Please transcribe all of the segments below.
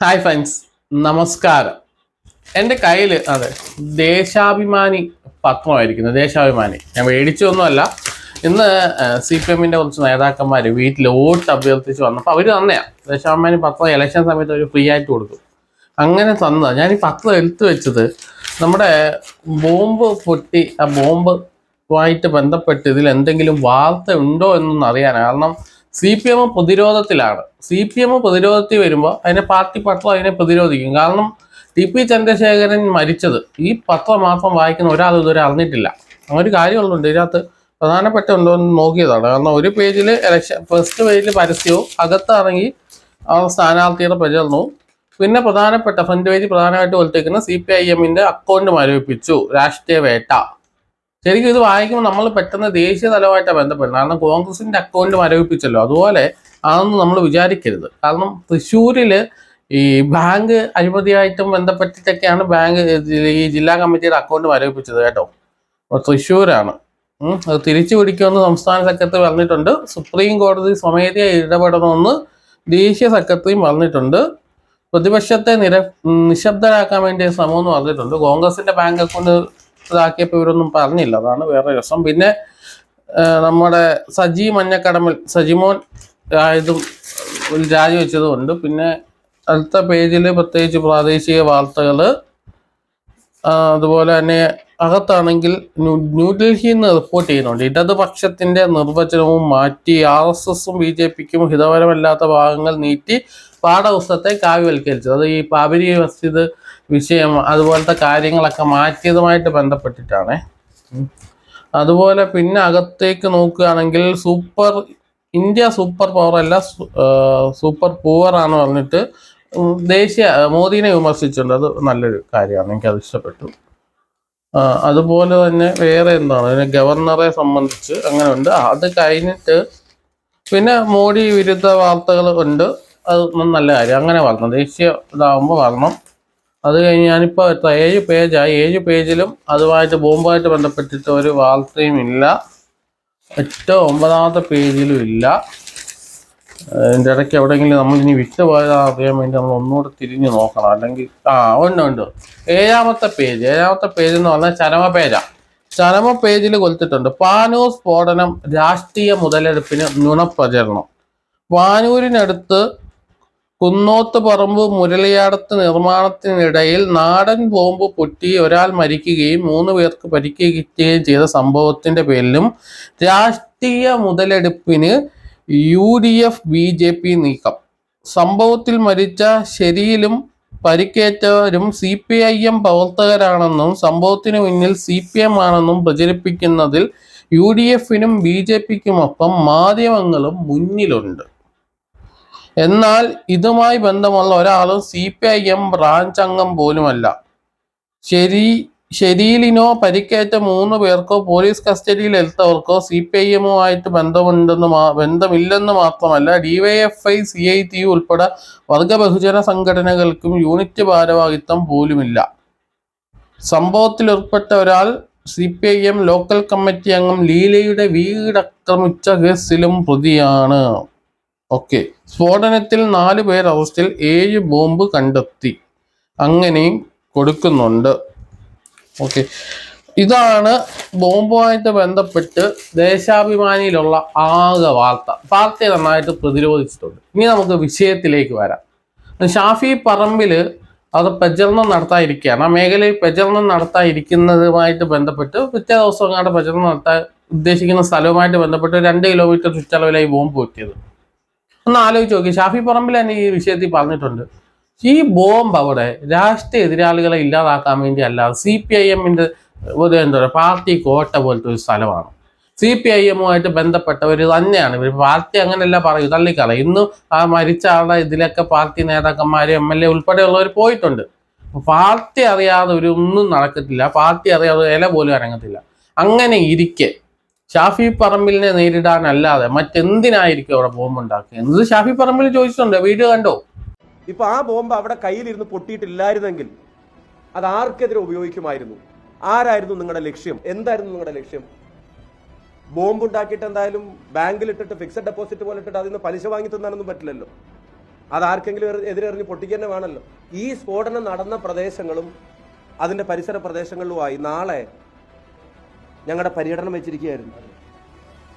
Hi friends നമസ്കാരം. എന്റെ കയ്യിൽ അതെ ദേശാഭിമാനി പത്രമായിരിക്കുന്നത് ദേശാഭിമാനി. ഞാൻ മേടിച്ചൊന്നുമല്ല ഇന്ന് സി പി എമ്മിന്റെ കുറച്ച് നേതാക്കന്മാർ വീട്ടിൽ വോട്ട് അഭ്യർത്ഥിച്ച് വന്നപ്പോൾ അവർ തന്നെയാണ് ദേശാഭിമാനി പത്രം ഇലക്ഷൻ സമയത്ത് അവർ ഫ്രീ ആയിട്ട് കൊടുക്കും. അങ്ങനെ തന്നതാണ് ഞാൻ ഈ പത്രം എടുത്തു വെച്ചത് നമ്മുടെ ബോംബ് പൊട്ടി ആ ബോംബ് ആയിട്ട് ബന്ധപ്പെട്ട് ഇതിൽ എന്തെങ്കിലും വാർത്ത ഉണ്ടോ എന്നൊന്നും അറിയാനാണ് കാരണം സി പി എം പ്രതിരോധത്തിലാണ്. സി പി എം പ്രതിരോധത്തിൽ വരുമ്പോൾ അതിനെ പാർട്ടി പത്രം അതിനെ പ്രതിരോധിക്കും. കാരണം ടി പി ചന്ദ്രശേഖരൻ മരിച്ചത് ഈ പത്രം മാത്രം വായിക്കുന്ന ഒരാൾ ഇതുവരെ അറിഞ്ഞിട്ടില്ല. അങ്ങനെ ഒരു കാര്യമുള്ളുണ്ട് ഇതിനകത്ത് പ്രധാനപ്പെട്ട ഉണ്ടോ എന്ന് നോക്കിയതാണ്. കാരണം ഒരു പേജിൽ ഇലക്ഷൻ ഫസ്റ്റ് പേജിൽ പരസ്യവും അകത്താണെങ്കിൽ സ്ഥാനാർത്ഥിയുടെ പ്രചരണവും പിന്നെ പ്രധാനപ്പെട്ട ഫ്രണ്ട് പേജ് പ്രധാനമായിട്ട് കൊടുത്തേക്കുന്ന സി പി ഐ എമ്മിന്റെ അക്കൗണ്ട് മരവിപ്പിച്ചു. രാഷ്ട്രീയ വേട്ട. ശരിക്കും ഇത് വായിക്കുമ്പോൾ നമ്മൾ പെട്ടെന്ന് ദേശീയ തലമായിട്ടാണ് ബന്ധപ്പെടുന്നത്. കാരണം കോൺഗ്രസിന്റെ അക്കൗണ്ട് മരവിപ്പിച്ചല്ലോ. അതുപോലെ അതൊന്നും നമ്മൾ വിചാരിക്കരുത്. കാരണം തൃശ്ശൂരിൽ ഈ ബാങ്ക് അഴിമതിയായിട്ടും ബന്ധപ്പെട്ടിട്ടൊക്കെയാണ് ബാങ്ക് ഈ ജില്ലാ കമ്മിറ്റിയുടെ അക്കൗണ്ട് മരവിപ്പിച്ചത് കേട്ടോ. അപ്പോൾ തൃശ്ശൂരാണ്. അത് തിരിച്ചു പിടിക്കുമെന്ന് സംസ്ഥാന സെക്രട്ടറി പറഞ്ഞിട്ടുണ്ട്. സുപ്രീം കോടതി സ്വമേധയാ ഇടപെടണമെന്ന് ദേശീയ സെക്രട്ടറിയും പറഞ്ഞിട്ടുണ്ട്. പ്രതിപക്ഷത്തെ നിര നിശബ്ദരാക്കാൻ വേണ്ടിയ ശ്രമം എന്ന് പറഞ്ഞിട്ടുണ്ട്. കോൺഗ്രസിന്റെ ബാങ്ക് അക്കൗണ്ട് ഇതാക്കിയപ്പോൾ ഇവരൊന്നും പറഞ്ഞില്ല. അതാണ് വേറെ രസം. പിന്നെ നമ്മുടെ സജി മഞ്ഞക്കടമിൽ സജിമോൻ ആയതും രാജിവെച്ചതും ഉണ്ട്. പിന്നെ അടുത്ത പേജിൽ പ്രത്യേകിച്ച് പ്രാദേശിക വാർത്തകൾ അതുപോലെ തന്നെ അകത്താണെങ്കിൽ ന്യൂ- ന്യൂഡൽഹിയിൽ നിന്ന് റിപ്പോർട്ട് ചെയ്യുന്നുണ്ട്. ഇടതുപക്ഷത്തിന്റെ നിർവചനവും മാറ്റി ആർ എസ് എസും ബി ജെ പിക്കും ഹിതപരമല്ലാത്ത ഭാഗങ്ങൾ നീട്ടി പാഠപുസ്തകത്തെ കാവ്യവൽക്കരിച്ചത്. അത് ഈ ബാബരി മസ്ജിദ് വിഷയം അതുപോലത്തെ കാര്യങ്ങളൊക്കെ മാറ്റിയതുമായിട്ട് ബന്ധപ്പെട്ടിട്ടാണ്. അതുപോലെ പിന്നെ അകത്തേക്ക് നോക്കുകയാണെങ്കിൽ സൂപ്പർ ഇന്ത്യ സൂപ്പർ പവർ അല്ല സൂപ്പർ പൂവർ ആണ് പറഞ്ഞിട്ട് ദേശീയ മോദിനെ വിമർശിച്ചിട്ടുണ്ട്. അത് നല്ലൊരു കാര്യമാണ്. എനിക്കത് ഇഷ്ടപ്പെട്ടു. അതുപോലെ തന്നെ വേറെ എന്താണ്? പിന്നെ ഗവർണറെ സംബന്ധിച്ച് അങ്ങനെ ഉണ്ട്. അത് കഴിഞ്ഞിട്ട് പിന്നെ മോഡി വിരുദ്ധ വാർത്തകൾ ഉണ്ട്. അത് നല്ല കാര്യം. അങ്ങനെ വരണം. ദേശീയ ഇതാവുമ്പോൾ വരണം. അത് കഴിഞ്ഞ് ഞാനിപ്പോൾ ഏഴ് പേജായി ഏഴ് പേജിലും അതുമായിട്ട് ബോംബുമായിട്ട് ബന്ധപ്പെട്ടിട്ട് ഒരു വാർത്തയും ഇല്ല. ഏറ്റവും ഒമ്പതാമത്തെ പേജിലും ഇല്ല. അതിന്റെ ഇടയ്ക്ക് എവിടെയെങ്കിലും നമ്മൾ ഇനി വിറ്റ് പോയതാ അറിയാൻ വേണ്ടി നമ്മൾ ഒന്നുകൂടെ തിരിഞ്ഞു നോക്കണം. അല്ലെങ്കിൽ ആ ഉണ്ട് ഉണ്ട്. ഏഴാമത്തെ പേജ് ഏഴാമത്തെ പേജ് എന്ന് പറഞ്ഞാൽ ചരമ പേജാ. ചരമ പേജിൽ കൊലത്തിട്ടുണ്ട് പാനൂർ സ്ഫോടനം രാഷ്ട്രീയ മുതലെടുപ്പിന് നുണപ്രചരണം. പാനൂരിനടുത്ത് കുന്നോത്ത് പറമ്പ് മുരളിയാടത്ത് നിർമ്മാണത്തിനിടയിൽ നാടൻ ബോംബ് പൊട്ടി ഒരാൾ മരിക്കുകയും മൂന്ന് പേർക്ക് പരിക്കേൽക്കുകയും ചെയ്ത സംഭവത്തിന്റെ പേരിലും രാഷ്ട്രീയ മുതലെടുപ്പിന് U D F B J P നീക്കം. സംഭവത്തിൽ മരിച്ച ശരിയിലും പരിക്കേറ്റവരും സി പി ഐ എം പ്രവർത്തകരാണെന്നും സംഭവത്തിന് മുന്നിൽ സി പി എം ആണെന്നും പ്രചരിപ്പിക്കുന്നതിൽ യു ഡി എഫിനും ബി ജെ പിക്കുമൊപ്പം മാധ്യമങ്ങളും മുന്നിലുണ്ട്. എന്നാൽ ഇതുമായി ബന്ധമുള്ള ഒരാളും C P I M branch അംഗം പോലുമല്ല. ശരി ശരീലിനോ പരിക്കേറ്റ മൂന്ന് പേർക്കോ പോലീസ് കസ്റ്റഡിയിൽ എടുത്തവർക്കോ സി പി ഐ എമ്മോ ആയിട്ട് ബന്ധമുണ്ടെന്ന് ബന്ധമില്ലെന്ന് മാത്രമല്ല ഡിവൈഎഫ്ഐ സി ഐ ടി ഉൾപ്പെടെ വർഗ ബഹുജന സംഘടനകൾക്കും യൂണിറ്റ് ഭാരവാഹിത്വം പോലുമില്ല. സംഭവത്തിൽ ഉൾപ്പെട്ട ഒരാൾ C P I M local committee അംഗം ലീലയുടെ വീട് വീടക്രമിച്ച കേസിലും പ്രതിയാണ്. ഓക്കെ. സ്ഫോടനത്തിൽ നാല് പേർ അറസ്റ്റിൽ ഏഴ് ബോംബ് കണ്ടെത്തി. അങ്ങനെയും കൊടുക്കുന്നുണ്ട്. ഓക്കെ. ഇതാണ് ബോംബുമായിട്ട് ബന്ധപ്പെട്ട് ദേശാഭിമാനിയിലുള്ള ആകെ വാർത്ത. പാർട്ടിയെ നന്നായിട്ട് പ്രതിരോധിച്ചിട്ടുണ്ട്. ഇനി നമുക്ക് വിഷയത്തിലേക്ക് വരാം. ഷാഫി പറമ്പിൽ അത് പ്രചരണം നടത്താതിരിക്കുകയാണ്. ആ മേഖലയിൽ പ്രചരണം നടത്താതിരിക്കുന്നതുമായിട്ട് ബന്ധപ്പെട്ട് പിറ്റേ ദിവസം അങ്ങോട്ട് പ്രചരണം നടത്താൻ ഉദ്ദേശിക്കുന്ന സ്ഥലവുമായിട്ട് ബന്ധപ്പെട്ട് രണ്ട് കിലോമീറ്റർ ചുറ്റളവിലായി ബോംബ് പൊട്ടിയത്. ഒന്ന് ആലോചിച്ച് നോക്കി. ഷാഫി പറമ്പിൽ തന്നെ ഈ വിഷയത്തിൽ പറഞ്ഞിട്ടുണ്ട്. ഈ ബോംബ് അവിടെ രാഷ്ട്രീയ എതിരാളികളെ ഇല്ലാതാക്കാൻ വേണ്ടി അല്ലാതെ സി പി ഐ എമ്മിന്റെ ഒരു എന്താ പറയുക പാർട്ടി കോട്ട പോലത്തെ ഒരു സ്ഥലമാണ്. സി പി ഐ എമ്മുമായിട്ട് ബന്ധപ്പെട്ടവർ തന്നെയാണ്. ഇവർ പാർട്ടി അങ്ങനെയല്ല പറയും തള്ളിക്കളയും. ഇന്ന് ആ മരിച്ച ആളുടെ ഇതിലൊക്കെ പാർട്ടി നേതാക്കന്മാർ എം എൽ എ ഉൾപ്പെടെയുള്ളവർ പോയിട്ടുണ്ട്. പാർട്ടി അറിയാതെ ഒരു ഒന്നും നടക്കത്തില്ല. പാർട്ടി അറിയാതെ ഇല പോലും അനങ്ങത്തില്ല അങ്ങനെ ഇരിക്കെ ഷാഫി പറമ്പിലിനെ നേരിടാനല്ലാതെ മറ്റെന്തിനായിരിക്കും അവിടെ ബോംബ് ഉണ്ടാക്കുക എന്നത് ഷാഫി പറമ്പിൽ ചോദിച്ചിട്ടുണ്ട്. വീഡിയോ കണ്ടോ? ഇപ്പൊ ആ ബോംബ് അവിടെ കയ്യിലിരുന്ന് പൊട്ടിയിട്ടില്ലായിരുന്നെങ്കിൽ അത് ആർക്കെതിരെ ഉപയോഗിക്കുമായിരുന്നു? ആരായിരുന്നു നിങ്ങളുടെ ലക്ഷ്യം? എന്തായിരുന്നു നിങ്ങളുടെ ലക്ഷ്യം? ബോംബ് ഉണ്ടാക്കിയിട്ട് എന്തായാലും ബാങ്കിൽ ഇട്ടിട്ട് ഫിക്സഡ് ഡെപ്പോസിറ്റ് പോലെ ഇട്ടിട്ട് അതിൽ നിന്ന് പലിശ വാങ്ങി തിന്നാനൊന്നും പറ്റില്ലല്ലോ. അത് ആർക്കെങ്കിലും എതിരെ എതിരെറിഞ്ഞ് പൊട്ടിക്കുക തന്നെ വേണമല്ലോ ഈ സ്ഫോടനം നടന്ന പ്രദേശങ്ങളും അതിന്റെ പരിസര പ്രദേശങ്ങളിലുമായി നാളെ ഞങ്ങളുടെ പര്യടനം വെച്ചിരിക്കുകയായിരുന്നു.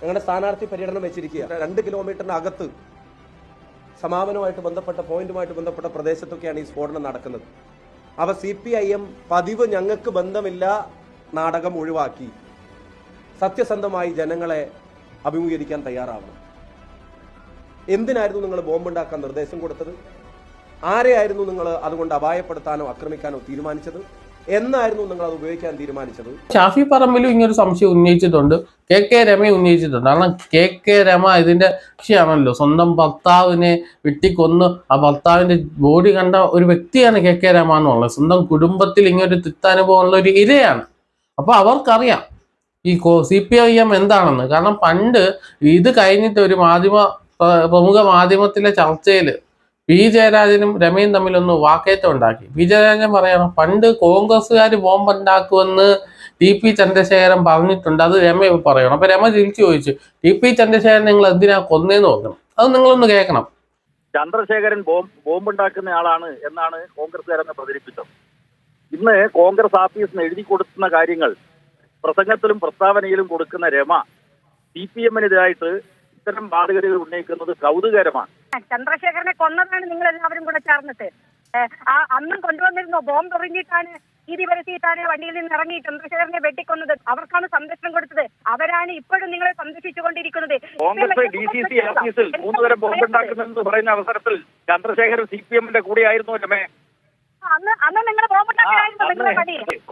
ഞങ്ങളുടെ സ്ഥാനാർത്ഥി പര്യടനം വെച്ചിരിക്കുക രണ്ട് കിലോമീറ്ററിന് അകത്ത് സമാപനവുമായിട്ട് ബന്ധപ്പെട്ട പോയിന്റുമായിട്ട് ബന്ധപ്പെട്ട പ്രദേശത്തൊക്കെയാണ് ഈ സ്ഫോടനം നടക്കുന്നത്. അവ സി പി ഐ എം പതിവ് ഞങ്ങൾക്ക് ബന്ധമില്ല നാടകം ഒഴിവാക്കി. സത്യസന്ധമായി ജനങ്ങളെ അഭിമുഖീകരിക്കാൻ തയ്യാറാവണം. എന്തിനായിരുന്നു നിങ്ങൾ ബോംബുണ്ടാക്കാൻ നിർദ്ദേശം കൊടുത്തത്? ആരെയായിരുന്നു നിങ്ങൾ അതുകൊണ്ട് അപായപ്പെടുത്താനോ ആക്രമിക്കാനോ തീരുമാനിച്ചത്? എന്നായിരുന്നു നിങ്ങൾ അത് ഉപയോഗിക്കാൻ തീരുമാനിച്ചത്? ഷാഫി പറമ്പിലും ഇങ്ങനൊരു സംശയം ഉന്നയിച്ചിട്ടുണ്ട്. കെ കെ രമ ഉന്നയിച്ചിട്ടുണ്ട്. കാരണം കെ കെ രമ ഇതിന്റെ കക്ഷിയാണല്ലോ. സ്വന്തം ഭർത്താവിനെ വെട്ടിക്കൊന്ന് ആ ഭർത്താവിന്റെ ബോഡി കണ്ട ഒരു വ്യക്തിയാണ് കെ കെ രമ എന്നുള്ളത്. സ്വന്തം കുടുംബത്തിൽ ഇങ്ങനൊരു തിത്താനുഭവമുള്ള ഒരു ഇരയാണ്. അപ്പൊ അവർക്കറിയാം ഈ സി പി ഐ എം എന്താണെന്ന്. കാരണം പണ്ട് ഇത് കഴിഞ്ഞിട്ട് ഒരു മാധ്യമ പ്രമുഖ മാധ്യമത്തിലെ ചർച്ചയിൽ പി ജയരാജനും രമയും തമ്മിലൊന്ന് വാക്കേറ്റം ഉണ്ടാക്കി. പി ജയരാജൻ പറയണം പണ്ട് കോൺഗ്രസ്സുകാർ ബോംബ് ഉണ്ടാക്കുമെന്ന് ടി പി ചന്ദ്രശേഖരൻ പറഞ്ഞിട്ടുണ്ട്. അത് രമ പറയണം. അപ്പൊ രമ തിരിച്ചു ചോദിച്ചു ടി പി ചന്ദ്രശേഖരൻ നിങ്ങൾ എന്തിനാ കൊന്നേന്ന് നോക്കണം അത് നിങ്ങളൊന്ന് കേൾക്കണം. ചന്ദ്രശേഖരൻ ബോംബ് ബോംബുണ്ടാക്കുന്ന ആളാണ് എന്നാണ് കോൺഗ്രസ്സുകാരെന്ന് പ്രചരിപ്പിച്ചത്. ഇന്ന് കോൺഗ്രസ് ഓഫീസിന് എഴുതി കൊടുക്കുന്ന കാര്യങ്ങൾ പ്രസംഗത്തിലും പ്രസ്താവനയിലും കൊടുക്കുന്ന രമ സി പി എമ്മിനെതിരായിട്ട് ഇത്തരം ബാധകതകൾ ഉന്നയിക്കുന്നത് കൗതുകരമാണ് ചന്ദ്രശേഖരനെ കൊന്നതാണ് നിങ്ങൾ എല്ലാവരും കൂടെ ചേർന്നിട്ട്. ആ അന്നും കൊണ്ടുവന്നിരുന്നു? ബോംബ് എറിഞ്ഞിട്ടാണ് ഭീതി വരുത്തിയിട്ടാണ് വണ്ടിയിൽ നിന്ന് ഇറങ്ങി ചന്ദ്രശേഖരനെ വെട്ടിക്കൊന്നത്. അവർക്കാണ് സംരക്ഷണം കൊടുത്തത്. അവരാണ് ഇപ്പോഴും നിങ്ങളെ സംരക്ഷിച്ചുകൊണ്ടിരിക്കുന്നത്. കോൺഗ്രസ് ഡി സി സി ഓഫീസിൽ മൂന്ന് തരം ബോംബുണ്ടാക്കുന്നെന്ന് പറയുന്ന അവസരത്തിൽ ചന്ദ്രശേഖരൻ സി പി എമ്മിന്റെ കൂടെയായിരുന്നു രമേ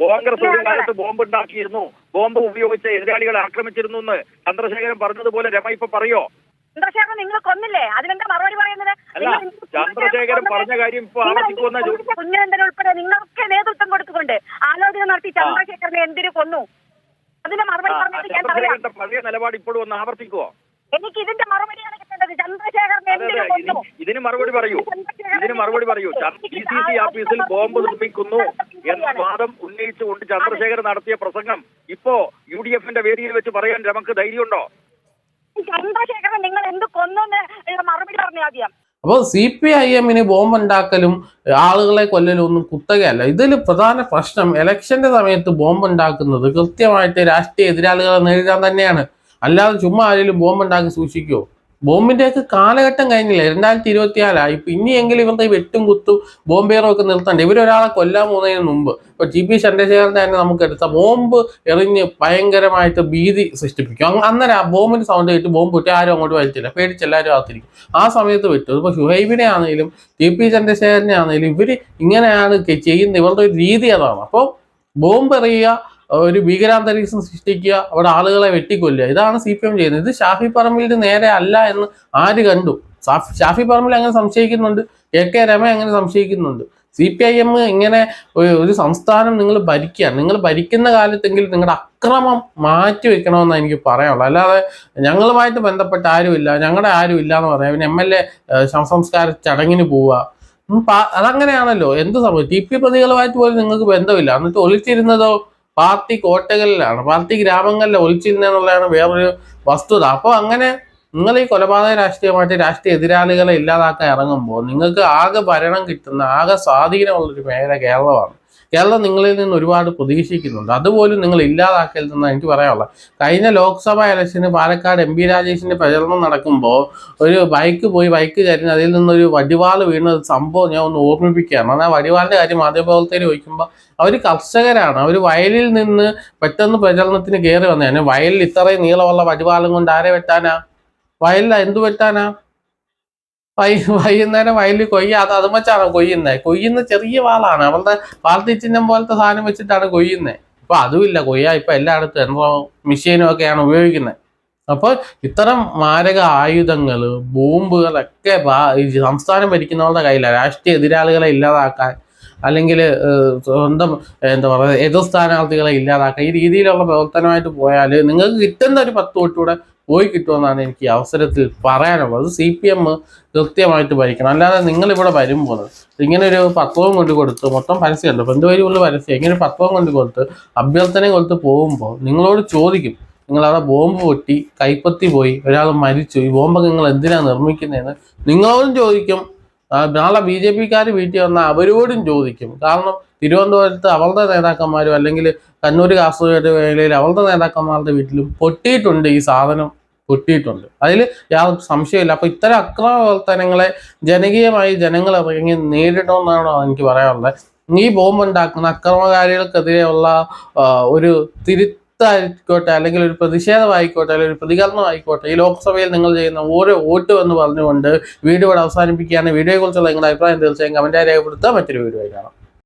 കോൺഗ്രസ് ഒരു കാലത്ത് ബോംബ് ഉണ്ടാക്കിയിരുന്നു. ബോംബ് ഉപയോഗിച്ച് എതിരാളികളെ ആക്രമിച്ചിരുന്നു എന്ന് ചന്ദ്രശേഖരൻ പറഞ്ഞതുപോലെ രമ ഇപ്പൊ പറയോ? ചന്ദ്രശേഖരൻ നിങ്ങൾ കൊന്നില്ലേ? അതിനെന്താ മറുപടി പറയുന്നത്? ചന്ദ്രശേഖരൻ പറഞ്ഞ കാര്യം കുഞ്ഞനന്ദൻ ഉൾപ്പെടെ നിങ്ങൾക്ക് നേതൃത്വം കൊടുത്തുകൊണ്ട് ആലോചന നടത്തി ചന്ദ്രശേഖരനെ എന്തിനു കൊന്നു? അതിന്റെ മറുപടി പറഞ്ഞിട്ട് ഞാൻ പറയാം പഴയ നിലപാട് ഇപ്പോഴും ഒന്ന് ആവർത്തിക്കുവോ? എനിക്ക് ഇതിന്റെ മറുപടിയാണ് കിട്ടേണ്ടത്. ചന്ദ്രശേഖരനെ എന്തിനു കൊന്നു? ഇതിന് മറുപടി പറയൂ. ഇതിന് മറുപടി പറയൂ. ഡി സി സി ഓഫീസിൽ ബോംബ് നിർമ്മിക്കുന്നു എന്ന വാദം ഉന്നയിച്ചുകൊണ്ട് ചന്ദ്രശേഖരൻ നടത്തിയ പ്രസംഗം ഇപ്പോ യു ഡി എഫിന്റെ വേദിയിൽ വെച്ച് പറയാൻ നമുക്ക് ധൈര്യമുണ്ടോ? ചന്ദ്രശേഖരൻ നിങ്ങൾ എന്ത് കൊന്നെന്ന് മറുപടി പറഞ്ഞു ആദ്യം അപ്പോൾ സി പി ഐ എമ്മിന് ബോംബ് ഉണ്ടാക്കലും ആളുകളെ കൊല്ലലും ഒന്നും കുത്തകയല്ല. ഇതിൽ പ്രധാന പ്രശ്നം ഇലക്ഷന്റെ സമയത്ത് ബോംബ് ഉണ്ടാക്കുന്നത് കൃത്യമായിട്ട് രാഷ്ട്രീയ എതിരാളികളെ നേരിടാൻ തന്നെയാണ്. അല്ലാതെ ചുമ്മാ ആരെങ്കിലും ബോംബ് ഉണ്ടാക്കി സൂക്ഷിക്കുമോ ബോംബിന്റെയൊക്കെ കാലഘട്ടം കഴിഞ്ഞില്ല? രണ്ടായിരത്തി ഇരുപത്തിനാലായി ഇനിയെങ്കിലും ഇവരുടെ ഈ വെട്ടും കുത്തും ബോംബേറും ഒക്കെ നിർത്തണ്ടേ ഇവരൊരാളെ കൊല്ലാൻ പോകുന്നതിന് മുമ്പ് ഇപ്പൊ ടി പി ചന്ദ്രശേഖരന്റെ തന്നെ നമുക്ക് എടുത്ത ബോംബ് എറിഞ്ഞ് ഭയങ്കരമായിട്ട് ഭീതി സൃഷ്ടിപ്പിക്കും. അന്നേരം ആ ബോംബിന് സൗണ്ട് കേട്ട് ബോംബ് വിട്ട് ആരും അങ്ങോട്ട് വലിച്ചില്ല. പേടിച്ച് എല്ലാവരും ആത്തിരിക്കും ആ സമയത്ത് വിട്ടു. ഇപ്പൊ ഷുഹൈബിനെ ആണെങ്കിലും ടി പി ചന്ദ്രശേഖരനെ ആണെങ്കിലും ഇവർ ഇങ്ങനെയാണ് ചെയ്യുന്ന ഇവരുടെ ഒരു രീതി അതാണ്. അപ്പോൾ ബോംബ് എറിയുക ഒരു ഭീകരാന്തരീക്ഷം സൃഷ്ടിക്കുക അവിടെ ആളുകളെ വെട്ടിക്കൊല്ലുക. ഇതാണ് സി പി എം ചെയ്യുന്നത്. ഇത് ഷാഫി പറമ്പിലിന് നേരെ അല്ല എന്ന് ആര് കണ്ടു? ഷാഫി പറമ്പിൽ അങ്ങനെ സംശയിക്കുന്നുണ്ട്. കെ കെ രമ അങ്ങനെ സംശയിക്കുന്നുണ്ട്. സി പി ഐ എം ഇങ്ങനെ ഒരു സംസ്ഥാനം നിങ്ങൾ ഭരിക്കുക. നിങ്ങൾ ഭരിക്കുന്ന കാലത്തെങ്കിലും നിങ്ങളുടെ അക്രമം മാറ്റി വെക്കണമെന്ന് എനിക്ക് പറയാനുള്ളൂ അല്ലാതെ ഞങ്ങളുമായിട്ട് ബന്ധപ്പെട്ട ആരുമില്ല. ഞങ്ങളുടെ ആരും ഇല്ല എന്ന് പറയാം പിന്നെ എം എൽ എ ശവസംസ്കാര ചടങ്ങിന് പോവുക. അതങ്ങനെയാണല്ലോ. എന്ത് സംഭവം? ടി പി പ്രതികളുമായിട്ട് പോലും നിങ്ങൾക്ക് ബന്ധമില്ല. എന്നിട്ട് ഒളിച്ചിരുന്നതോ പാർട്ടി കോട്ടകളിലാണ് പാർട്ടി ഗ്രാമങ്ങളിലെ ഒളിച്ചിരുന്നെന്നുള്ളതാണ് വേറൊരു വസ്തുത. അപ്പോൾ അങ്ങനെ നിങ്ങൾ ഈ കൊലപാതക രാഷ്ട്രീയമായിട്ട് രാഷ്ട്രീയ എതിരാളികളെ ഇല്ലാതാക്കാൻ ഇറങ്ങുമ്പോൾ നിങ്ങൾക്ക് ആകെ ഭരണം കിട്ടുന്ന ആകെ സ്വാധീനമുള്ളൊരു മേഖല കേരളമാണ്. കേരളം നിങ്ങളിൽ നിന്ന് ഒരുപാട് പ്രതീക്ഷിക്കുന്നുണ്ട്. അതുപോലും നിങ്ങൾ ഇല്ലാതാക്കരുതെന്നാണ് എനിക്ക് പറയാനുള്ളത്. കഴിഞ്ഞ ലോക്സഭാ ഇലക്ഷന് പാലക്കാട് എം പി പ്രചരണം നടക്കുമ്പോൾ ഒരു ബൈക്ക് പോയി ബൈക്ക് കയറി അതിൽ നിന്നൊരു വടിവാൾ വീണ സംഭവം ഞാൻ ഒന്ന് ഓർമ്മിപ്പിക്കുകയാണ്. എന്നാൽ വടിവാളിന്റെ കാര്യം മാധ്യമപ്രവർത്തകർ ചോദിക്കുമ്പോൾ അവർ കർഷകരാണ്. അവർ വയലിൽ നിന്ന് പെട്ടെന്ന് പ്രചരണത്തിന് കയറി വന്നതാണ് വയലിൽ ഇത്രയും നീളമുള്ള വടിവാളും കൊണ്ട് ആരെ വെട്ടാനാ? വയലിൽ എന്ത് വെട്ടാനാ? വൈ വൈകുന്നേരം വയലിൽ കൊയ്യാ. അത് അതുമച്ചാണ് കൊയ്യുന്നത് കൊയ്യുന്ന. ചെറിയ വാളാണ്. അവളുടെ പാർട്ടി ചിഹ്നം പോലത്തെ സാധനം വെച്ചിട്ടാണ് കൊയ്യുന്നത് ഇപ്പൊ അതുമില്ല. കൊയ്യാ. ഇപ്പൊ എല്ലായിടത്തും എന്തോ മെഷീനും ഒക്കെയാണ് ഉപയോഗിക്കുന്നത് അപ്പോൾ ഇത്തരം മാരക ആയുധങ്ങൾ ബോംബുകളൊക്കെ സംസ്ഥാനം ഭരിക്കുന്നവരുടെ കയ്യിലാണ് രാഷ്ട്രീയ എതിരാളികളെ ഇല്ലാതാക്കാൻ അല്ലെങ്കിൽ സ്വന്തം എന്താ പറയുക എതിർ സ്ഥാനാർത്ഥികളെ ഇല്ലാതാക്കാൻ ഈ രീതിയിലുള്ള പ്രവർത്തനമായിട്ട് പോയാൽ നിങ്ങൾക്ക് കിട്ടുന്ന ഒരു പത്ത് വോട്ടൂടെ പോയി കിട്ടുമെന്നാണ് എനിക്ക് അവസരത്തിൽ പറയാനുള്ളത്. സി പി എം കൃത്യമായിട്ട് ഭരിക്കണം. അല്ലാതെ നിങ്ങളിവിടെ വരുമ്പോൾ ഇങ്ങനെ ഒരു പത്രവും കൊണ്ട് കൊടുത്ത് മൊത്തം പരസ്യമല്ലോ ബന്ധുവരിയുള്ള പരസ്യം? ഇങ്ങനെ ഒരു പത്രവും കൊണ്ട് കൊടുത്ത് അഭ്യർത്ഥന കൊടുത്ത് പോകുമ്പോൾ നിങ്ങളോട് ചോദിക്കും. നിങ്ങളവിടെ ബോംബ് പൊട്ടി കൈപ്പത്തി പോയി ഒരാൾ മരിച്ചു. ഈ ബോംബൊക്കെ നിങ്ങൾ എന്തിനാണ് നിർമ്മിക്കുന്നതെന്ന് നിങ്ങളോടും ചോദിക്കും. നാളെ ബി ജെ പിക്കാർ വീട്ടിൽ വന്നാൽ അവരോടും ചോദിക്കും. കാരണം തിരുവനന്തപുരത്ത് അവളുടെ നേതാക്കന്മാരും അല്ലെങ്കിൽ കണ്ണൂർ കാസർഗോഡ് മേഖലയിൽ അവളുടെ നേതാക്കന്മാരുടെ വീട്ടിലും പൊട്ടിയിട്ടുണ്ട് ഈ സാധനം. പൊട്ടിയിട്ടുണ്ട് അതിൽ യാതൊരു സംശയമില്ല അപ്പൊ ഇത്തരം അക്രമവർത്തനങ്ങളെ ജനകീയമായി ജനങ്ങൾ ഇറങ്ങി നേരിടണമെന്നാണ് എനിക്ക് പറയാനുള്ളത്. ഈ ബോംബ് ഉണ്ടാക്കുന്ന അക്രമകാരികൾക്കെതിരെയുള്ള ഒരു തിരുത്തായിക്കോട്ടെ അല്ലെങ്കിൽ ഒരു പ്രതിഷേധമായിക്കോട്ടെ അല്ലെങ്കിൽ ഒരു പ്രതികരണമായിക്കോട്ടെ ഈ ലോക്സഭയിൽ നിങ്ങൾ ചെയ്യുന്ന ഓരോ വോട്ട് എന്ന് പറഞ്ഞുകൊണ്ട് വീഡിയോ ഇവിടെ അവസാനിപ്പിക്കുകയാണ്. വീഡിയോയെക്കുറിച്ചുള്ള നിങ്ങളുടെ അഭിപ്രായം തീർച്ചയായും കമന്റായി രേഖപ്പെടുത്തുക മറ്റൊരു വീഡിയോ കാണാം.